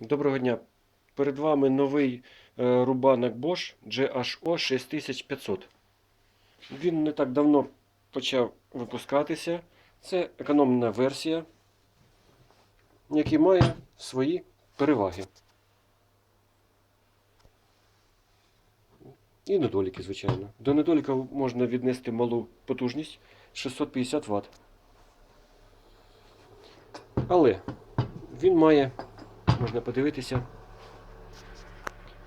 Доброго дня. Перед вами новий е, рубанок Bosch GHO 6500. Він не так давно почав випускатися. Це економна версія, який має свої переваги. І недоліки, звичайно. До недоліків можна віднести малу потужність 650 Вт. Але він має можна подивитися.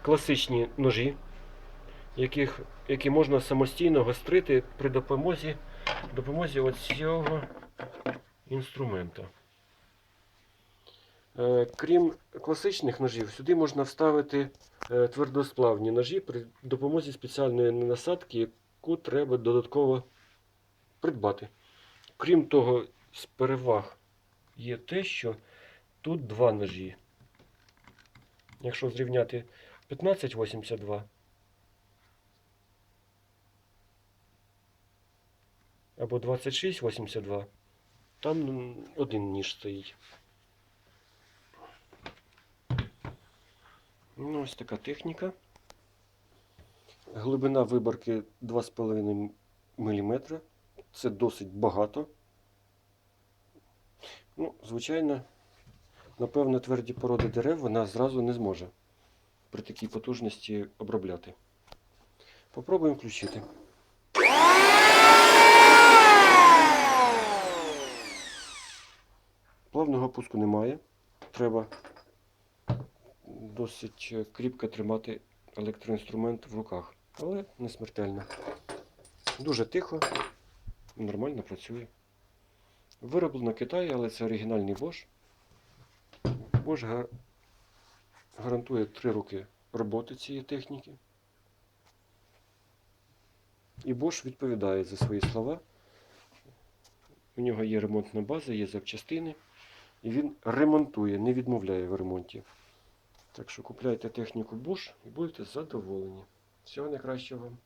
Класичні ножі, яких, які можна самостійно гострити при допомозі, допомозі от цього інструмента. Е, крім класичних ножів, сюди можна вставити е, твердосплавні ножі при допомозі спеціальної насадки, яку треба додатково придбати. Крім того, з переваг є те, що тут два ножі. Якщо зрівняти 1582 або 2682, там один ніж стоїть. Ну, ось така техніка. Глибина виборки 2,5 мм. Це досить багато. Ну, звичайно, напевно, тверді породи дерев вона зразу не зможе при такій потужності обробляти. Попробуємо включити. Плавного пуску немає. Треба досить кріпко тримати електроінструмент в руках, але не смертельно. Дуже тихо, нормально працює. Вироблено Китаї, але це оригінальний Bosch. Bosch га- гарантує 3 роки роботи цієї техніки. І Bosch відповідає за свої слова. У нього є ремонтна база, є запчастини. І він ремонтує, не відмовляє в ремонті. Так що купляйте техніку Bosch і будете задоволені. Всього найкращого вам.